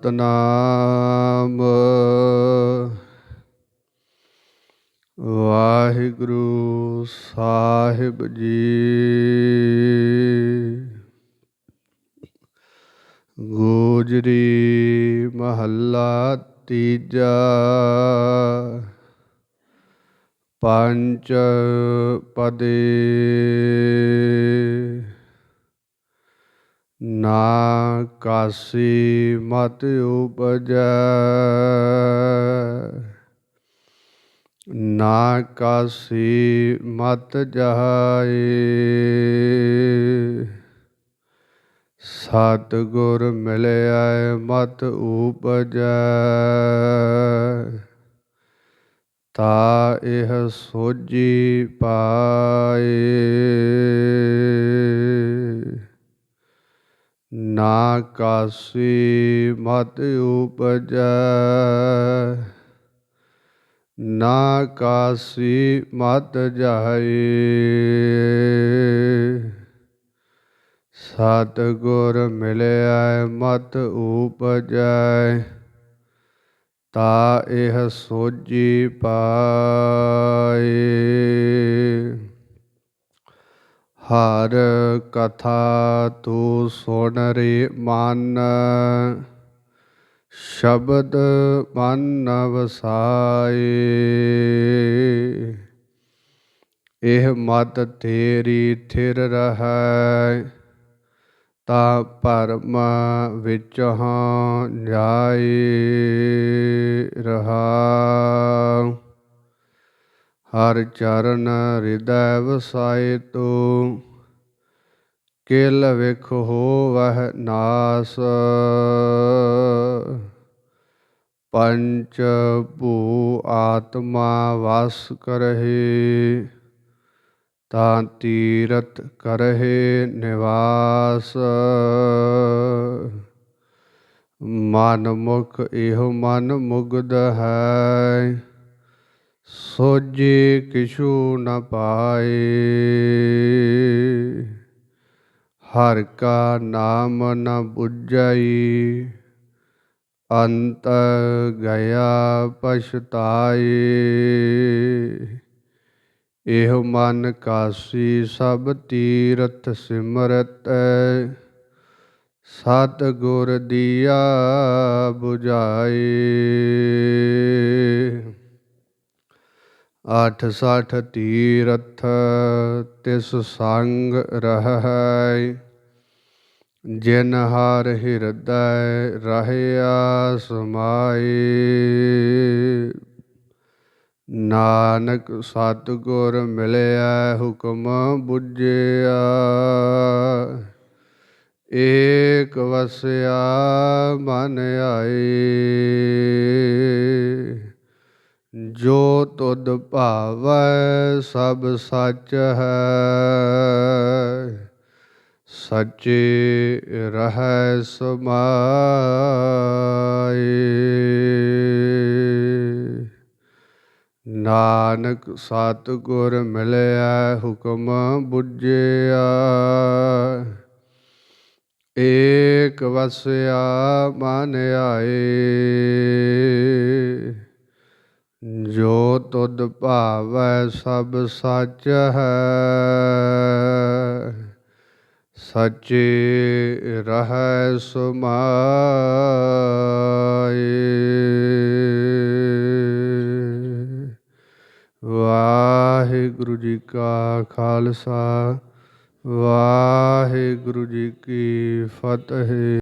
ਸਤਨਾਮ। ਵਾਹਿਗੁਰੂ ਸਾਹਿਬ ਜੀ। ਗੋਜਰੀ ਮਹੱਲਾ ਤੀਜਾ। ਪੰਚ ਪਦੇ ਨਾ ਕਾਸੀ ਮਤ ਉਪਜੈ। ਨਾ ਕਾਸੀ ਮਤ ਜਾਏ ਸਤ ਗੁਰ ਮਿਲਿਆ ਮਤ ਉਪਜੈ। ਤਾ ਇਹ ਸੋਜੀ ਪਾਏ। ਨਾ ਕਾਸੀ ਮਤ ਉਪਜੈ। ਨਾ ਕਾਸੀ ਮਤ ਜਾਏ ਸਤ ਗੁਰ ਮਿਲਿਆ ਮਤ ਉਪਜੈ। ਤਾ ਇਹ ਸੋਜੀ ਪਾਏ ਹਰ ਕਥਾ ਤੂੰ ਸੁਣ ਰੇ ਮਨ, ਸ਼ਬਦ ਮਨ ਵਸਾਏ ਇਹ ਮਤ ਤੇਰੀ ਥਿਰ ਰਹੈ, ਤਾ ਭਰਮ ਵਿੱਚ ਹਾਂ ਜਾਏ ਰਹਾ। ਹਰ ਚਰਨ ਹਿਰਦੈ ਵਸਾਏ ਤੋ ਕਿਲ ਵਿਖ ਹੋਵਹਿ ਨਾਸ। ਪੰਚ ਭੂ ਆਤਮਾ ਵਸ ਕਰਹਿ, ਤਾਂ ਤੀਰਤ ਕਰਹਿ ਨਿਵਾਸ। ਮਨ ਮੁਖ ਇਹੋ ਮਨ ਮੁਗਧ ਹੈ ਸੋਜੀ ਕਿਛੂ ਨ ਪਾਏ। ਹਰ ਕਾ ਨਾਮ ਨ ਬੁਝਈ, ਅੰਤ ਗਿਆ ਪਛਤਾਏ। ਇਹ ਮਨ ਕਾਸੀ ਸਭ ਤੀਰਥ ਸਿਮਰਤ ਸਤ ਗੁਰ ਦੀਆ 부ਝਾਏ ਆਠ ਸਠ ਤੀਰਥ ਤਿਸ ਸੰਗ ਰਹੈ। ਜਿਨ ਹਰ ਹਿਰਦੈ ਰਹਿਆ ਸਮਾਏ ਨਾਨਕ ਸਤਿਗੁਰ ਮਿਲਿਆ ਹੁਕਮ ਬੁਝਿਆ। ਏਕ ਵਸਿਆ ਮਨ ਆਏ ਜੋ ਤੁਧ ਭਾਵੈ ਸਭ ਸੱਚ ਹੈ। ਸੱਚੇ ਰਹਿ ਸਮਾਏ। ਨਾਨਕ ਸਤਿਗੁਰ ਮਿਲਿਆ ਹੁਕਮ ਬੁਝਿਆ। ਏਕ ਵਸਿਆ ਮਨ ਆਏ। ਜੋ ਤੁਧ ਭਾਵੈ ਸਭ ਸੱਚ ਹੈ, ਸੱਚੇ ਰਹਿ ਸਮਾਏ। ਵਾਹਿਗੁਰੂ ਜੀ ਕਾ ਖਾਲਸਾ, ਵਾਹਿਗੁਰੂ ਜੀ ਕੀ ਫਤਿਹ।